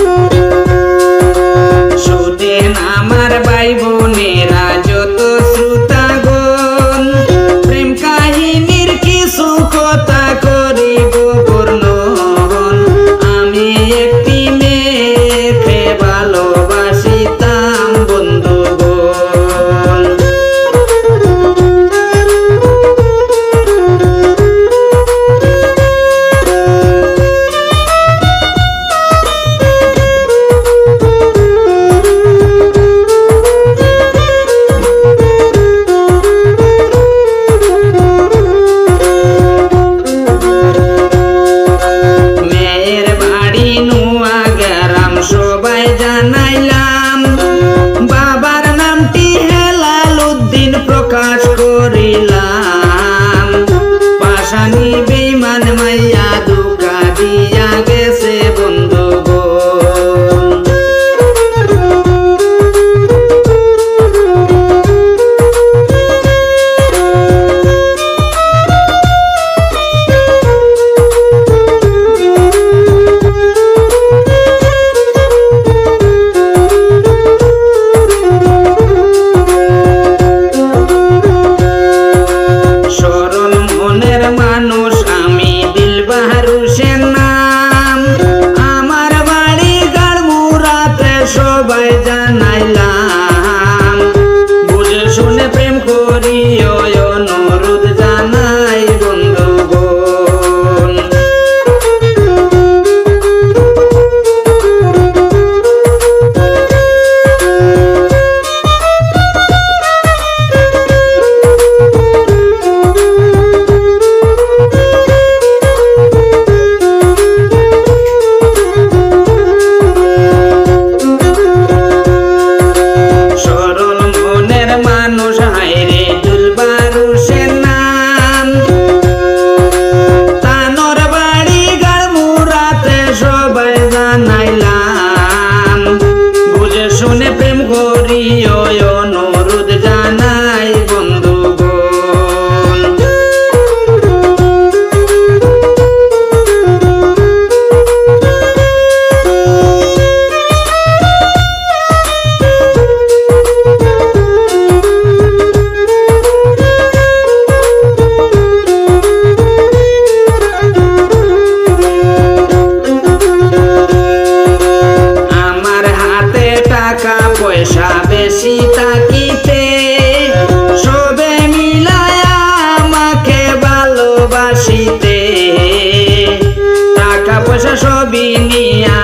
you. জানাইলাম। পয়সা বেশি থাকিতে সবে মিলায় আমাকে ভালোবাসিতে। টাকা পয়সা সবই নিয়া